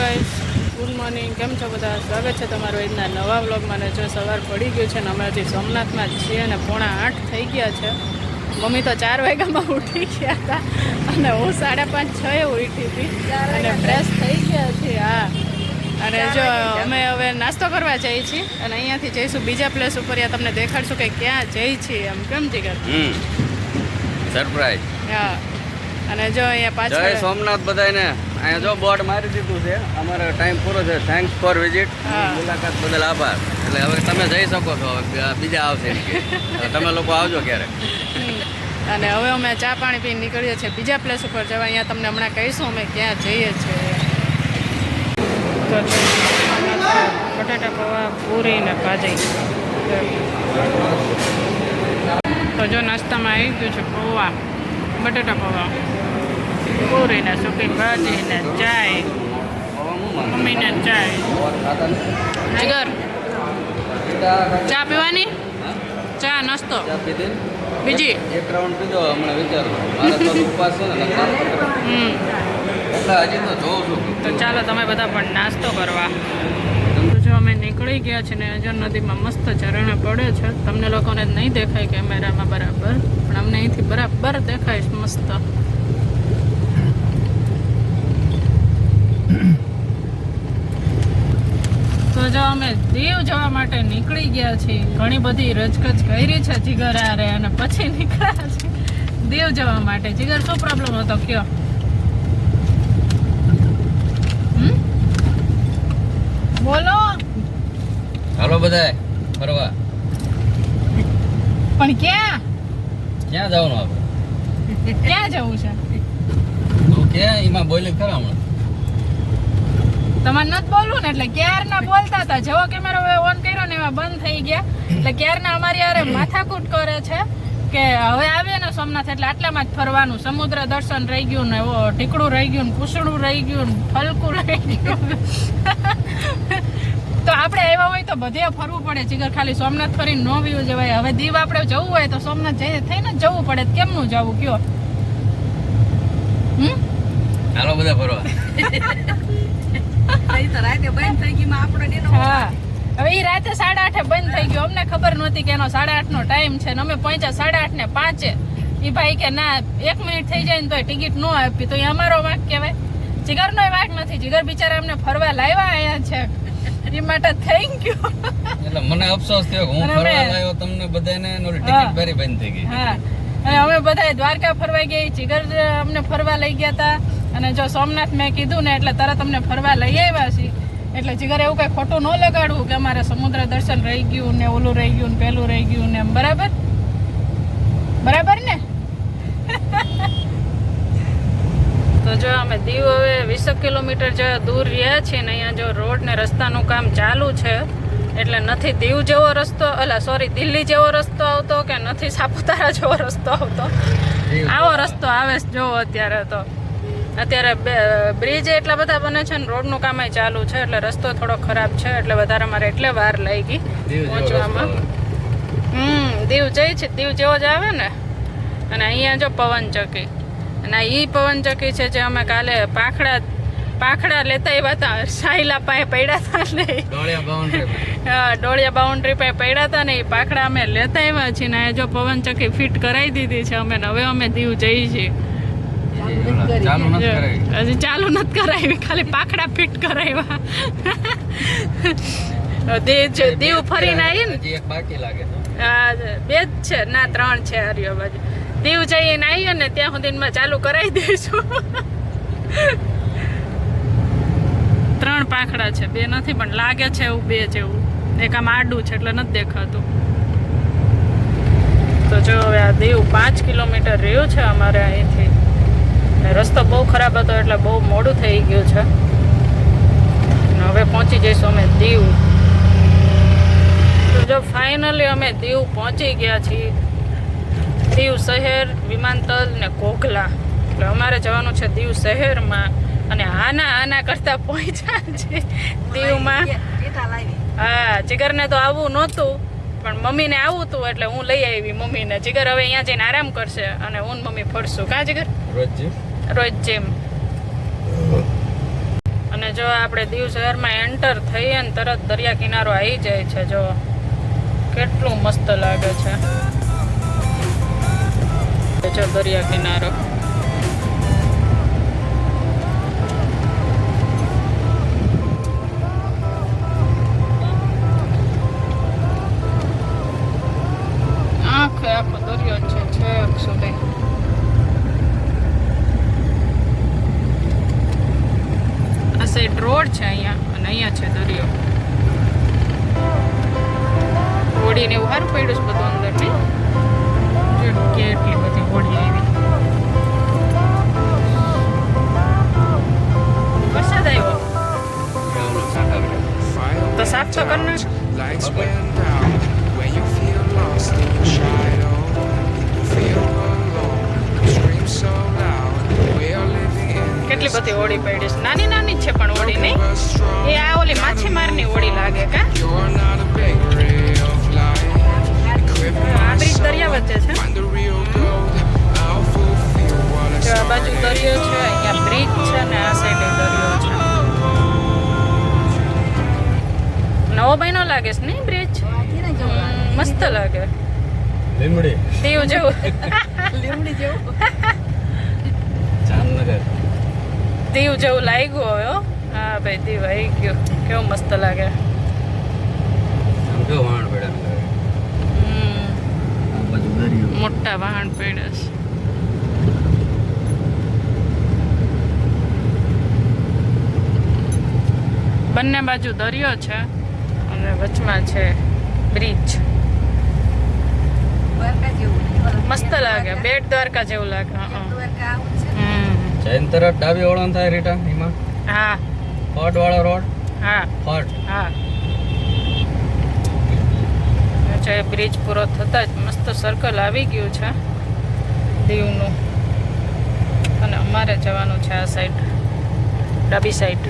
Guys good morning. કેમ છો બધા? સ્વાગત છે તમારું આજના નવા વ્લોગમાં ને જો સવાર પડી ગયું છે ને અમે હજી સોમનાથમાં જ છીએ અને પોણા આઠ થઈ ગયા છે. મમ્મી તો ચાર વાગ્યામાં ઉઠી ગયા હતા અને હું સાડા પાંચ છ એ ઉઠી હતી અને ફ્રેશ થઈ ગયા છીએ હા. અને જો અમે હવે નાસ્તો કરવા જઈએ છીએ અને અહીંયાથી જઈશું બીજા પ્લેસ ઉપર યા તમને દેખાડશું કે ક્યાં જઈ છીએ એમ. કેમ જીગર સરપ્રાઈઝ હા. અને જો અહીંયા પાછળ સોમનાથ બધાને અહીંયા જો બોર્ડ મારી દીધું છે. અમારો ટાઈમ પૂરો છે થેન્ક્સ ફોર વિઝિટ. મુલાકાત બદલ આભાર. એટલે હવે તમે જઈ શકો છો. હવે બીજા આવશે તમે લોકો આવજો ક્યારેક અને હવે અમે ચા પાણી પીને નીકળીએ છીએ. બીજા પ્લેસ ઉપર જવા. અહીંયા તમને હમણાં કહીશું અમે ક્યાં જઈએ છીએ. તો બટાટા પૌવા પૂરી ને ભાજી. તો જો નાસ્તામાં આવી ગયું છે પૌવા. બટાટા પૌવા. પૂરી ને સૂકી ભાજી ને ચાય મમ્મીને ચાય. જીગર ચા પીવાની? ચા નાસ્તો? બીજી? એક રાઉન્ડ પીધો હમણાં વિચારું. મારે તો ઉપવાસ છે ને એટલે હજી તો જોઉં છું. તો ચાલો તમે બધા પણ નાસ્તો કરવા. જો અમે નીકળી ગયા છીએ ને અજર નદીમાં મસ્ત ઝરણા પડે છે. તમને લોકોને નહીં દેખાય કેમેરામાં બરાબર પણ અમને અહીંથી બરાબર દેખાય છે મસ્ત. તો જો અમે દીવ જવા માટે નીકળી ગયા છીએ. ઘણી બધી રજકચ કરી છે જીગર આરે અને પછી નીકળ્યા છે. દીવ જવા માટે. જીગર શું પ્રોબ્લેમ હતો? કયો. હમ? બોલો. હાલો બધાય. ફરવા. પણ ક્યાં? ક્યાં જવાનું આપણે? ક્યાં જવું છે? તું ક્યાં એમાં બોલી ખરા હમણાં. તમારે નથી બોલવું ને એટલે ક્યારના બોલતા હતા? જેવો કેમેરો ઓન કર્યો ને એમાં બંધ થઈ ગયા. એટલે ક્યારના અમારી યારે માથાકૂટ કરે છે કે હવે આવીએ ને સોમનાથ એટલે આટલામાં જ ફરવાનું. સમુદ્ર દર્શન રહી ગયું ને એવો ઢીકડું રહી ગયું ને પૂસડું રહી ગયું ને ફલકું રહી ગયું. તો આપણે આવ્યા હોય તો બધે ફરવું પડે. જીગર ખાલી સોમનાથ ફરીને નો વ્યૂ જવાય. હવે દીવ આપણે જવું હોય તો સોમનાથ જઈને થઈને જવું પડે. કેમનું જવું? કયો? હમ? હાલો બધા ફરવા. હવે એ રાતે સાડા આઠે બંધ થઈ ગયો. અમને ખબર નહોતી કે એનો સાડા આઠ નો ટાઈમ છે ને અમે પહોંચ્યા સાડા આઠ ને પાંચે. એ ભાઈ કે ના એક મિનિટ થઈ જાય ને તો ટિકિટ ન આપી. તો એ અમારો વાંક કહેવાય. જીગરનો વાંક નથી. જીગર બિચારા અમને ફરવા લાવ્યા અહીંયા છે. એ માટે થેન્ક યુ એટલે મને અફસોસ થયો હું ફરવા લાવ્યો તમને બધાને ને ટિકિટ ભરી બંધ થઈ ગઈ. હા. અને અમે બધા દ્વારકા ફરવા ગયા. જીગર અમને ફરવા લઈ ગયા હતા અને જો સોમનાથ મેં કીધું ને એટલે તરત અમને ફરવા લઈ આવ્યા છીએ. એટલે જીગર એવું કંઈ ખોટું ન લગાડવું કે અમારે સમુદ્ર દર્શન રહી ગયું ને ઓલું રહી ગયું ને પેલું રહી ગયું ને એમ. બરાબર? બરાબર ને? તો જો અમે દીવ હવે વીસેક કિલોમીટર જેવા દૂર રહ્યા છીએ ને અહીંયા જો રોડ ને રસ્તાનું કામ ચાલુ છે. એટલે નથી દીવ જેવો રસ્તો એટલે સોરી દિલ્હી જેવો રસ્તો આવતો કે નથી સાપુતારા જેવો રસ્તો આવતો? આવો રસ્તો આવે જોવો અત્યારે તો. અત્યારે બ્રિજ એટલા બધા બને છે ને રોડનું કામ ચાલુ છે એટલે રસ્તો થોડો ખરાબ છે એટલે વધારે મારે એટલે વાર લઈ ગઈ પહોંચવામાં. હમ દીવ જઈ છે દીવ જેવો જ આવે ને. અને અહીંયા જો પવન ચક્કી અને ઈ પવન ચક્કી છે જે અમે કાલે પાખડા પાખડા લેતા આવ્યા હતા સાયલા પાસે પડ્યા હતા ને. ડોળિયા હા, ડોળિયા બાઉન્ડ્રી પાસે પડ્યા હતા ને એ પાખડા અમે લેતા આવ્યા છીએ ને જો પવન ચક્કી ફિટ કરાવી દીધી છે અમે હવે અમે દીવ જઈએ છીએ ઓલા ચાલુ નથી જો, કરાવી હજી ચાલુ નથી કરાવી ખાલી પાખડા ફિટ કરાવ્યા. દીવ દીવ ફરીને આવી ને? હજી એક બાકી લાગે છે. આ બે જ છે ના ત્રણ છે હરિયો બાજુ. દીવ જઈને આવીએ ને ત્યાં સુધીમાં ચાલુ કરાવી દઈશું. ત્રણ પાંખડા છે બે નથી પણ લાગે છે એવું બે જેવું. એક આમ આડું છે એટલે નથી દેખાતું. તો જો હવે આ દીવ પાંચ કિલોમીટર રહ્યું છે અમારે અહીંથી. રસ્તો બહુ ખરાબ હતો એટલે બહુ મોડું થઈ ગયું છે. હવે પહોંચી જઈશું અમે દીવ. તો જો ફાઇનલી અમે દીવ પહોંચી ગયા છીએ. દીવ શહેર વિમાનતલ ને કોકલા એટલે અમારે જવાનું છે દીવ શહેરમાં. અને આના આના કરતા પહોંચ્યા છે દીવમાં. હા જીગરને તો આવવું નહોતું. પણ મમ્મીને આવું હતું એટલે હું લઈ આવી મમ્મીને જીગર. હવે અહીંયા જઈને આરામ કરશે અને હું મમ્મી ફરશું. કા જીગર? રોજ રોજ જેમ. અને જો આપણે દીવ શહેરમાં એન્ટર થઈએ ને તરત દરિયા કિનારો આવી જાય છે જો. કેટલું મસ્ત લાગે છે. જો દરિયા કિનારો. જ છે છેક સુધી આ સાઈડ રોડ છે અહીંયા, અને અહીંયા છે દરિયો. હોડીને એવું સારું પડ્યું છે બધું અંદર ને કેટલી બધી હોડી આવી. વરસાદ આવ્યો? તો સાફ તો કર નાખ. Lights went down. When you feel lost in your. બધી ઓળી પડી છે. નાની નાની જ છે પણ ઓળી નહીં. એ આ ઓલી માછીમારની ઓળી લાગે કા? આ બ્રિજ દરિયા વચ્ચે છે. આ બાજુ દરિયો છે અહીંયા બ્રિજ છે ને આ સાઈડે દરિયો છે. નવો બન્યો લાગે છે નહીં બ્રિજ? મસ્ત લાગે. લીમડી. દીવ જેવું. જામનગર દીવ જેવું લાગ્યું હવે હો. હા ભાઈ દીવ આવી ગયો. કેવું મસ્ત લાગે. મોટા વાહન પડ્યા છે. બંને બાજુ દરિયો છે અને વચમાં છે બ્રિજ. મસ્ત લાગે. બેટ દ્વારકા જેવું લાગે. હં. જૈન તરફ ડાબી વળાંક થાય રીટા એમાં? હા. ફટ વાળો રોડ? હા. ફટ. હા. છે બ્રિજ પૂરો થતાં જ મસ્ત સર્કલ આવી ગયું છે દીવનું. અને અમારે જવાનું છે આ સાઈડ ડાબી સાઈડ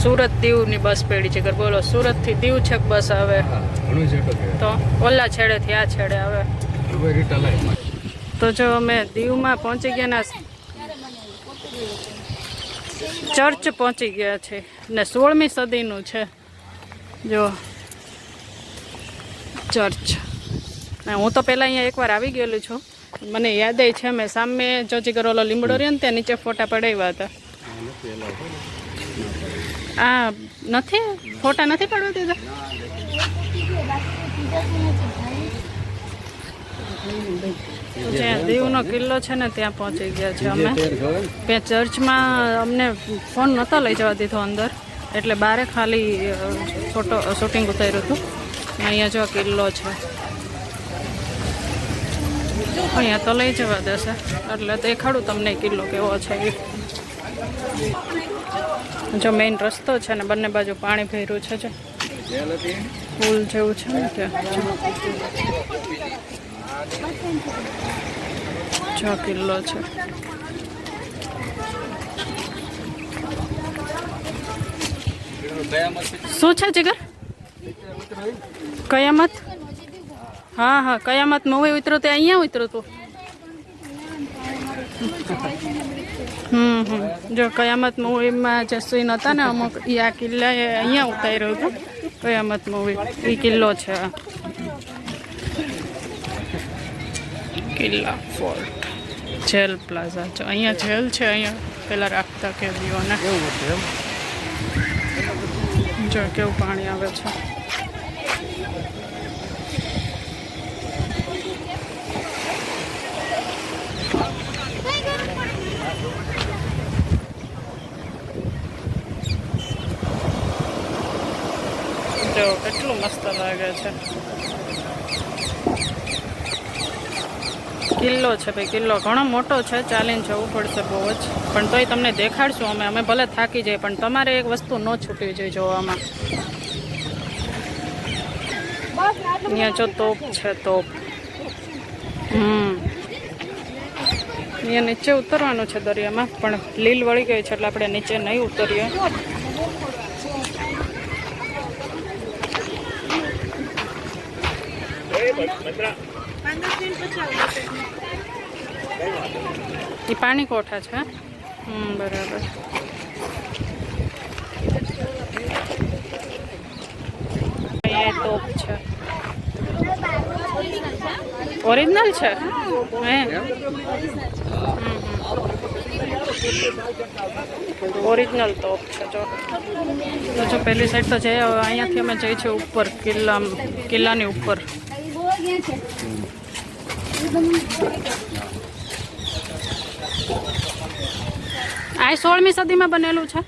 સુરત દીવની બસ પડી છે બોલો સુરતથી દીવ છેક બસ આવે? તો ઓલા છેડેથી આ છેડે આવે. રિટર્ન તો જો અમે દીવમાં પહોંચી ગયા ચર્ચ પહોંચી ગયા છે ને સોળમી સદીનું છે. જો ચર્ચ. હું તો પહેલાં અહીંયા એકવાર આવી ગયેલું છું. મને યાદ છે મેં સામે ચોચી કરોલો લીમડો રહ્યો ને ત્યાં નીચે ફોટા પડાવ્યા હતા. આ નથી? ફોટા નથી પડવા દીધા જ્યાં દીવનો કિલ્લો છે ને ત્યાં પહોંચી ગયા છે અમે. ત્યાં ચર્ચમાં અમને ફોન નહોતો લઈ જવા દીધો અંદર. એટલે બારે ખાલી ફોટો શૂટિંગ ઉતાર્યું હતું. અહીંયા જો કિલ્લો છે. અહીંયા તો લઈ જવા દેશે. એટલે દેખાડું તમને કિલ્લો કેવો છે જો મેઇન રસ્તો છે ને બંને બાજુ પાણી ભર્યું છે જો. પુલ જેવું છે ને ત્યાં. જો કિલ્લો છે. શું છે જીગર? કયામત? હા હા, કયામત મૂવી ઉતરો તે અહીંયા ઉતર્યું હતું હમ હમ. જો કયામત મૂવીમાં જે સીન હતા ને, અમુક એ આ કિલ્લાએ અહીંયા ઉતાર્યો હતો. કયામત મૂવી એ કિલ્લો છે. કિલ્લા ફોર્ટ જેલ પ્લાઝા જો અહીંયા જેલ છે અહીંયા. પેલા રાખતા કેદીઓને જો કેવું પાણી આવે છે. જો કેટલું મસ્ત લાગે છે. કિલ્લો છે ભાઈ, કિલ્લો. ઘણો મોટો છે, ચાલીને જવું પડશે બહુ જ. પણ તોય તમને દેખાડશું અમે અમે ભલે થાકી જઈએ, પણ તમારે એક વસ્તુ ન છૂટવી જોઈએ જોવામાં. અહીંયા જો તોપ છે, તોપ. હમ. અહીંયા નીચે ઉતરવાનું છે દરિયામાં, પણ લીલ વળી ગઈ છે એટલે આપણે નીચે નહીં ઉતરીએ. એ પાણી કોઠા છે હમ બરાબર ટોપ છે ઓરિજિનલ છે હે ઓરિજિનલ ટોપ છે જો તો જો પહેલી સાઈડ તો જે અહીંયાથી અમે જઈએ છીએ ઉપર કિલ્લા કિલ્લાની ઉપર આ સોળમી સદીમાં બનેલું છે.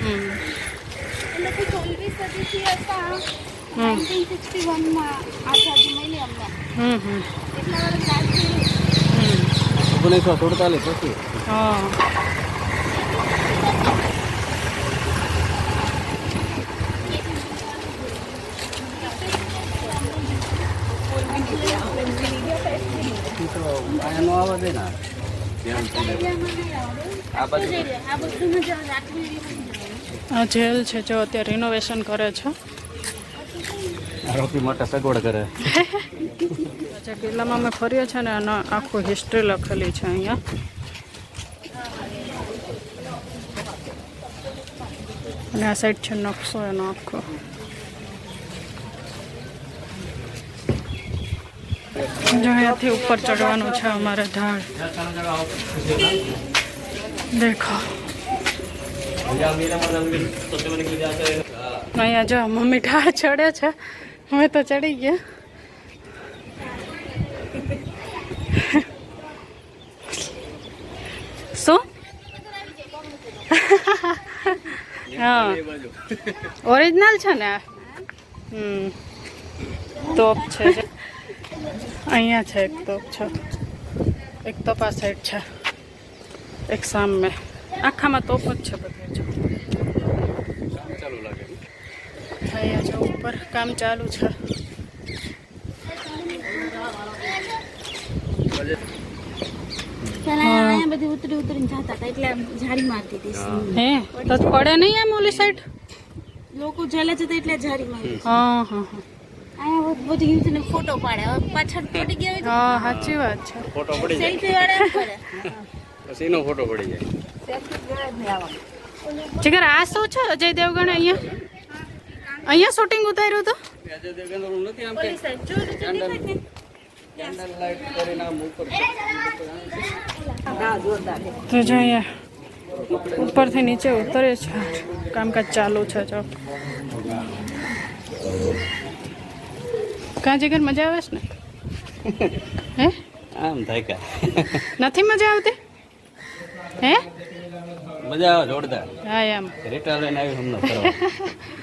હમ હમ. હમ. હમ હમ. ઓગણીસો સુડતાલીસ પછી. હા. અહીંયા નો આવે છે ને. આ જેલ છે જો અત્યારે રિનોવેશન કરે છે. આરોપી માટે સગવડ કરે. અચ્છા કિલ્લામાં અમે ફરીએ છીએ ને એનો આખું હિસ્ટ્રી લખેલી છે અહીંયા. અને આ સાઈડ છે નકશો એનો આખો. જો અહીંયાથી ઉપર ચડવાનું છે અમારે ઢાળ દેખો અહીંયા જો મમ્મી ઢાળ ચડે છે અમે તો ચડી ગયા શું હા ઓરિજિનલ છે ને આ? હમ તોપ છે જે. અહીંયા છે એક તોપ છે એક તોપ આ સાઈડ છે એક સામે આખામાં તોપ જ છે બધે જો ચાલુ લાગે અહીંયા જો ઉપર કામ ચાલુ છે પેલા અહીંયા બધી ઉતરી ઉતરીને જતા હતા એટલે આમ ઝાડી મારતી હતી હે? તો પડે નહીં એમ ઓલી સાઈડ? લોકો ચાલે જતા એટલે ઝાડી મારતી. હા હા હા. અહીંયા બધી યુવતીને ફોટો પાડે. પાછળ પડી ગયા હા સાચી વાત છે. ફોટો પડી જાય. સેલ્ફી વાળા એમ પછી એનો ફોટો પડી જાય. જીગર આ શું છે? અજય દેવગણ અહીંયા? અહીંયા શૂટિંગ ઉતાર્યું અજય નથી આમ કે? તો દેખાય ને? કેન્ડલ લાઈટ કરીને આમ ઉપર તો અહીંયા ઉપરથી નીચે ઉતરે છે. કામકાજ ચાલુ છે જો. જીગર મજા આવે છે ને? હે? આમ થાય કા? નથી મજા આવતી? હે? મજા આવે જોરદાર. હા એમ. રિટા લઈને આવી હમણાં